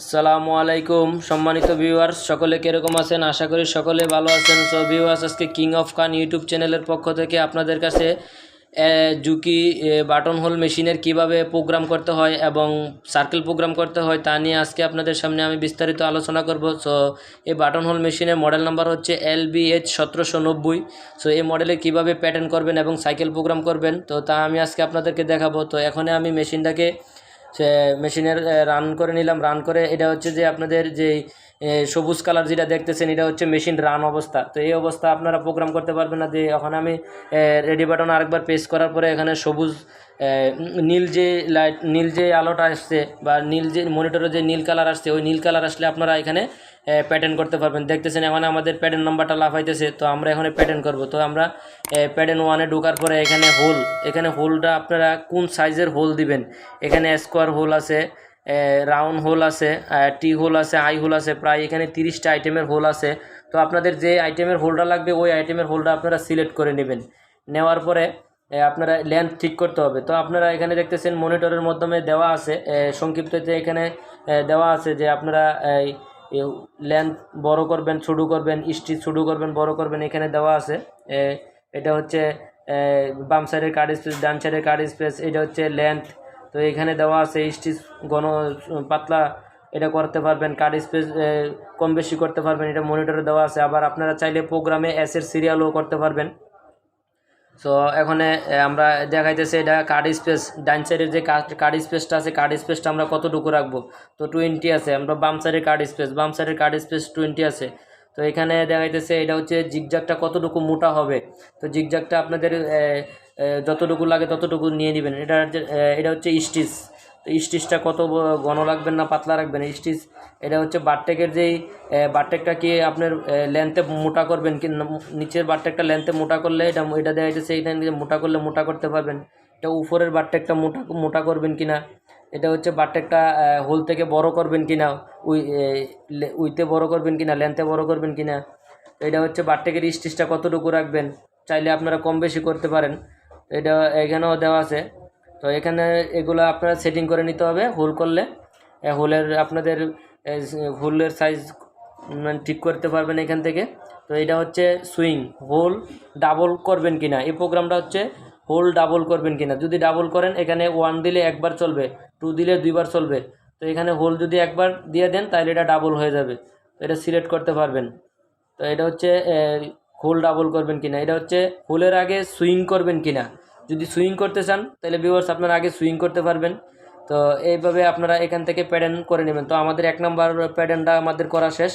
আসসালামু আলাইকুম, সম্মানিত ভিউয়ার্স সকলে কীরকম আছেন? আশা করি সকলে ভালো আছেন। সো ভিউয়ার্স আজকে কিং অফ খান ইউটিউব চ্যানেলের পক্ষ থেকে আপনাদের কাছে জুকি বাটন হোল মেশিনের কীভাবে প্রোগ্রাম করতে হয় এবং সার্কেল প্রোগ্রাম করতে হয় তা নিয়ে আজকে আপনাদের সামনে আমি বিস্তারিত আলোচনা করব। সো এই বাটন হোল মেশিনের মডেল নাম্বার হচ্ছে এল বি এইচ সতেরোশো নব্বই। সো এই মডেলে কীভাবে প্যাটার্ন করবেন এবং সাইকেল প্রোগ্রাম করবেন? তো তা আমি আজকে আপনাদেরকে দেখাবো। তো এখানে আমি মেশিনটাকে মেশিনের রান করে নিলাম। রান করে এটা হচ্ছে যে আপনাদের যে সবুজ কালার যেটা দেখতেছেন, এটা হচ্ছে মেশিন রান অবস্থা। তো এই অবস্থা আপনারা প্রোগ্রাম করতে পারবেন না যে ওখানে আমি রেডি বাটন আরেকবার প্রেস করার পরে এখানে সবুজ নীল যে লাইট নীল যে আলোটা আসছে বা নীল যে মনিটরে যে নীল কালার আসছে, ওই নীল কালার আসলে আপনারা এখানে প্যাটার্ন করতে পারবেন। দেখতেছেন এখন আমাদের প্যাটার্ন নাম্বারটা লাফাইতেছে, তো আমরা এখানে প্যাটার্ন করব। তো আমরা প্যাটার্ন ওয়ানে ঢোকার পরে এখানে হোল এখানে হোলটা আপনারা কোন সাইজের হোল দিবেন? এখানে স্কোয়ার হোল আছে রাউন্ড হোল আছে টি হোল আছে আই হোল আছে, প্রায় এখানে তিরিশটা আইটেমের হোল আছে। তো আপনাদের যে আইটেমের হোলটা লাগবে, ওই আইটেমের হোলটা আপনারা সিলেক্ট করে নেবেন। নেওয়ার পরে আপনারা লেন্থ ঠিক করতে হবে। তো আপনারা এখানে দেখতেছেন মনিটরের মাধ্যমে দেওয়া আছে সংক্ষিপ্ততে এখানে দেওয়া আছে যে আপনারা, এই লেন্থ বড় করবেন, ছোটো করবেন স্টিচ ছোটো করবেন, বড় করবেন, এখানে দেওয়া আছে। এটা হচ্ছে বাম সাইডের কার্ড স্পেস ডান সাইডের কার্ড স্পেস এটা হচ্ছে লেন্থ তো এখানে দেওয়া আছে স্টিচ ঘন, পাতলা, এটা করতে পারবেন কার্ড স্পেস কম বেশি করতে পারবেন, এটা মনিটরে দেওয়া আছে। আবার আপনারা চাইলে প্রোগ্রামে এসের সিরিয়ালও করতে পারবেন। সো এখানে আমরা দেখাইতেছে এটা কার্ড স্পেস ডান সাইডের যে কার্ড স্পেসটা আছে কার্ড স্পেসটা আমরা কতটুকু রাখব? তো টোয়েন্টি আছে, আমরা বাম সাইডের কার্ড স্পেস বাম সাইডের কার্ড স্পেস টোয়েন্টি আছে। তো এখানে দেখাইতেছে এটা হচ্ছে জিগজাগটা কতটুকু মোটা হবে? তো জিগজাগটা আপনাদের যতটুকু লাগে ততটুকু নিয়ে নেবেন। এটা এটা হচ্ছে স্টিচ তো স্টিচটা কত ঘন রাখবেন না পাতলা রাখবেন? স্টিচ, এটা হচ্ছে বারটেকের যেই বারটেকটা কি আপনার লেন্থে মোটা করবেন। কি নিচের বারটেকটা লেন্থে মোটা করলে এটা এটা দেখা যাচ্ছে এইটা নিয়ে মোটা করলে মোটা করতে পারবেন। এটা উপরের বারটেকটা মোটা মোটা করবেন কি না এটা হচ্ছে বারটেকটা হোল থেকে বড় করবেন কি না উই উইতে বড় করবেন কি না লেন্থে বড় করবেন কি না এটা হচ্ছে বারটেকের স্টিচটা কতটুকু রাখবেন? চাইলে আপনারা কম বেশি করতে পারেন। এটা এখানেও দেওয়া আছে। তো এখানে এগুলো আপনারা সেটিং করে নিতে হবে হোল করলে। হোলের আপনাদের হোলের সাইজ মানে ঠিক করতে পারবেন এখান থেকে। তো এটা হচ্ছে সুইং হোল ডাবল করবেন কিনা। এই প্রোগ্রামটা হচ্ছে হোল ডাবল করবেন কিনা। যদি ডাবল করেন, এখানে ওয়ান দিলে একবার চলবে টু দিলে দুইবার চলবে। তো এখানে হোল যদি একবার দিয়ে দেন তাহলে এটা ডাবল হয়ে যাবে। তো এটা সিলেক্ট করতে পারবেন। তো এটা হচ্ছে হোল ডাবল করবেন কিনা। এটা হচ্ছে হোলের আগে সুইং করবেন কিনা। যদি সুইং করতে চান, তাহলে ভিউয়ার্স আপনারা আগে সুইং করতে পারবেন। তো এইভাবে আপনারা এখান থেকে প্যাডেন করে নেবেন। তো আমাদের এক নম্বর প্যাডেনটা আমাদের করা শেষ।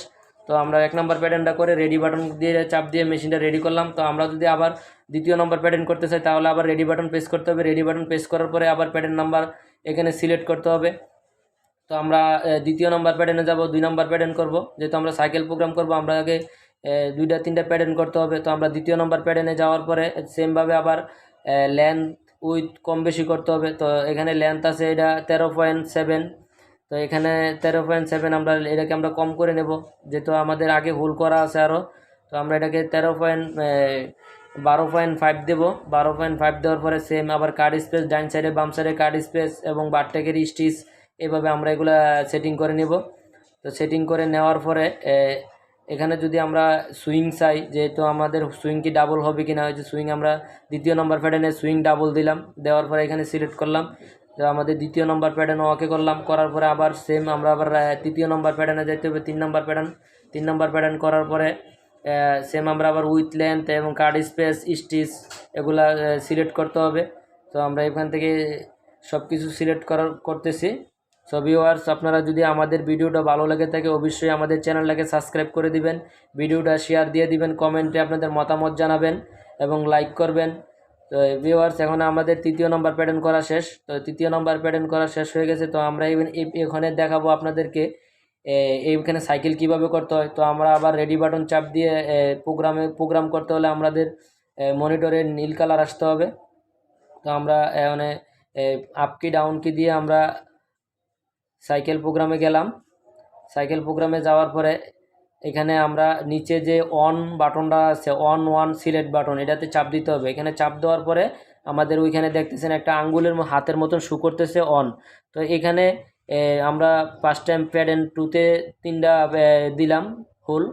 তো আমরা এক নম্বর প্যাডেনটা করে রেডি বাটন দিয়ে, চাপ দিয়ে মেশিনটা রেডি করলাম। তো আমরা যদি আবার দ্বিতীয় নম্বর প্যাডেন করতে চাই, তাহলে আবার রেডি বাটন প্রেস করতে হবে। রেডি বাটন প্রেস করার পরে আবার প্যাডেন নাম্বার এখানে সিলেক্ট করতে হবে। তো আমরা দ্বিতীয় নম্বর প্যাডেনে যাব, দুই নম্বর প্যাডেন করব। যেহেতু আমরা সাইকেল প্রোগ্রাম করব, আমরা আগে দুইটা, তিনটা প্যাডেন করতে হবে। তো আমরা দ্বিতীয় নম্বর প্যাডেনে যাওয়ার পরে সেমভাবে আবার লেন্থ উইথ কম বেশি করতে হবে। তো এখানে লেন্থ আছে এটা তেরো পয়েন্ট সেভেন তো এখানে তেরো পয়েন্ট সেভেন আমরা এটাকে আমরা কম করে নেব। যেহেতু আমাদের আগে ভুল করা আছে আরও তো আমরা এটাকে তেরো পয়েন্ট বারো পয়েন্ট ফাইভ দেবো। বারো পয়েন্ট ফাইভ দেওয়ার পরে সেম আবার কার্ড স্পেস ডাইন সাইডে বাম সাইডে কার্ড স্পেস এবং বারটেকের স্টিচ এভাবে আমরা এগুলা সেটিং করে নেব। তো সেটিং করে নেওয়ার পরে এখানে যদি আমরা সুইং চাই, যেহেতু আমাদের সুইং কি ডাবল হবে কি না হয়েছে সুইং আমরা দ্বিতীয় নম্বর প্যাটার্নে সুইং ডাবল দিলাম, দেওয়ার পরে এখানে সিলেক্ট করলাম। তো আমাদের দ্বিতীয় নম্বর প্যাটার্ন ওকে করলাম, করার পরে আবার সেম আমরা আবার তৃতীয় নম্বর প্যাটার্নে যেতে হবে, তিন নম্বর প্যাটার্ন তিন নম্বর প্যাটার্ন করার পরে সেম আমরা আবার উইথ লেন্থ এবং কার্ড স্পেস স্টিচ এগুলা সিলেক্ট করতে হবে। তো আমরা এখান থেকে সব কিছু সিলেক্ট করার, করতেছি। সো ভিউয়ার্স আপনারা যদি আমাদের ভিডিওটা ভালো লাগে থাকে, অবশ্যই আমাদের চ্যানেলটাকে সাবস্ক্রাইব করে দিবেন। ভিডিওটা শেয়ার দিয়ে দিবেন কমেন্টে আপনাদের মতামত জানাবেন এবং লাইক করবেন। তো ভিউয়ার্স এখন আমাদের তৃতীয় নম্বর প্যাটার্ন করা শেষ। তো, তৃতীয় নম্বর প্যাটার্ন করা শেষ হয়ে গেছে। তো, আমরা এ- এখানে দেখাবো আপনাদেরকে এইখানে সাইকেল কীভাবে করতে হয়। তো, আমরা আবার রেডি বাটন চাপ দিয়ে প্রোগ্রামে প্রোগ্রাম করতে হলে আমাদের মনিটরে নীল কালার আসতে হবে। তো, আমরা মানে আপ কি ডাউন কি দিয়ে আমরা সাইকেল প্রোগ্রামে গেলাম। সাইকেল প্রোগ্রামে যাওয়ার পরে এখানে আমরা নিচে যে অন বাটনটা আছে অন ওয়ান সিলেক্ট বাটন এটাতে চাপ দিতে হবে। এখানে চাপ দেওয়ার পরে আমাদের ওইখানে দেখতেছেন একটা আঙ্গুলের হাতের মতন শু করতেছে অন তো এখানে আমরা ফার্স্ট টাইম প্যাড এন্ড টুতে তিনটা দিলাম হোল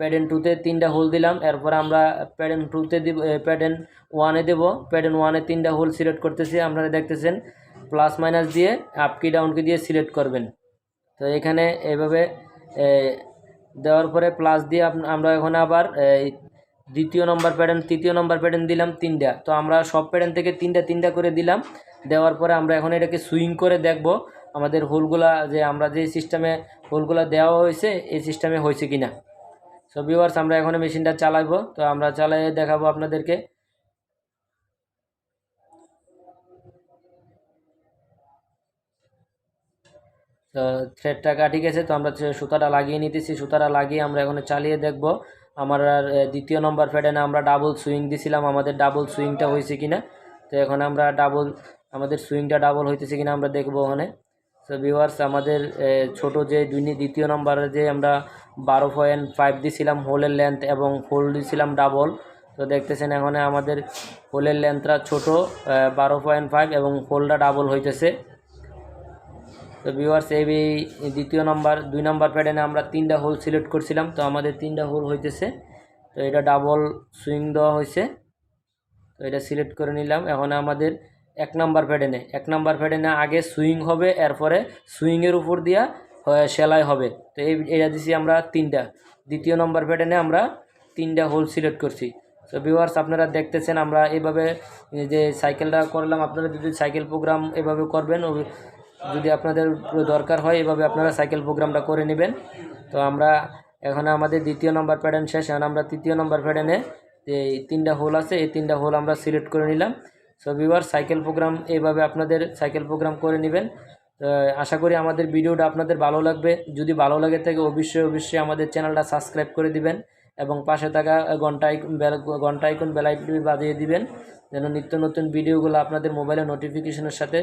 প্যাড এন্ড টুতে তিনটা হোল দিলাম। এরপর আমরা প্যাড এন্ড টুতে দিব প্যাড এন্ড ওয়ানে দেবো। প্যাড এন্ড ওয়ানে তিনটা হোল সিলেক্ট করতেছি। আপনারা দেখতেছেন প্লাস মাইনাস দিয়ে আপ কি ডাউন দিয়ে সিলেক্ট করবেন। তো এখানে এইভাবে এ, দেওয়ার পরে প্লাস দিয়ে আমরা এখন আবার দ্বিতীয় নম্বর প্যাটার্ন তৃতীয় নম্বর প্যাটার্ন দিলাম তিনটা। তো আমরা সব প্যাটার্ন থেকে তিনটা তিনটা করে দিলাম। দেওয়ার পরে আমরা এখন এটাকে সুইং করে দেখব আমাদের হোলগুলা যে আমরা যে সিস্টেমে হোলগুলা দেওয়া হয়েছে এই সিস্টেমে হয়েছে কি না সো ভিউয়ার্স আমরা এখন মেশিনটা চালাবো তো আমরা চালিয়ে দেখাবো আপনাদেরকে। তো থ্রেডটা কাটি গেছে, তো আমরা সুতাটা লাগিয়ে নিতেছি, সুতাটা লাগিয়ে আমরা এখন চালিয়ে দেখব। আমার দ্বিতীয় নম্বর প্যাডেনে আমরা ডাবল সুইং দিছিলাম, আমাদের ডাবল সুইংটা হয়েছে কিনা। তো এখন আমরা ডাবল আমাদের সুইংটা ডাবল হইতেছে কিনা আমরা দেখব ওখানে। তো ভিউয়ার্স আমাদের ছোট যে দুই, দ্বিতীয় নম্বরে যে আমরা বারো পয়েন্ট ফাইভ দিছিলাম হোলের লেন্থ এবং হোল দিছিলাম ডাবল তো দেখতেছেন এখানে আমাদের হোলের লেন্থটা ছোট বারো পয়েন্ট ফাইভ এবং হোলটা ডাবল হইতেছে। তো ভিউয়ার্স এই দ্বিতীয় নাম্বার দুই নাম্বার প্যাটার্নে আমরা তিনটা হোল সিলেক্ট করছিলাম, তো আমাদের তিনটা হোল হইতেছে। তো এটা ডাবল সুইং দেওয়া হয়েছে তো এটা সিলেক্ট করে নিলাম। এখন আমাদের এক নাম্বার প্যাটার্নে এক নাম্বার প্যাটার্নে আগে সুইং হবে, এরপরে সুইংয়ের উপর দিয়া সেলাই হবে। তো এই এটা দিছি আমরা তিনটা। দ্বিতীয় নম্বর প্যাটার্নে আমরা তিনটা হোল সিলেক্ট করছি। তো ভিউয়ার্স আপনারা দেখতেছেন আমরা এইভাবে যে সাইকেলটা করলাম। আপনারা যদি সাইকেল প্রোগ্রাম এভাবে করবেন যদি আপনাদের দরকার হয়, এভাবে আপনারা সাইকেল প্রোগ্রামটা করে নেবেন। তো আমরা এখন আমাদের দ্বিতীয় নম্বর প্যাটার্ন শেষ, এখন আমরা তৃতীয় নম্বর প্যাটার্নে যে এই তিনটা হোল আছে, এই তিনটা হোল আমরা সিলেক্ট করে নিলাম। সো ভিউয়ার সাইকেল প্রোগ্রাম এইভাবে আপনাদের সাইকেল প্রোগ্রাম করে নেবেন। আশা করি আমাদের ভিডিওটা আপনাদের ভালো লাগবে। যদি ভালো লাগে থাকে, অবশ্যই অবশ্যই আমাদের চ্যানেলটা সাবস্ক্রাইব করে দিবেন এবং পাশে থাকা ঘণ্টা ঘণ্টা আইকন, বেল বাজিয়ে দিবেন। যেন নিত্য নতুন ভিডিওগুলো আপনাদের মোবাইলে নোটিফিকেশনের সাথে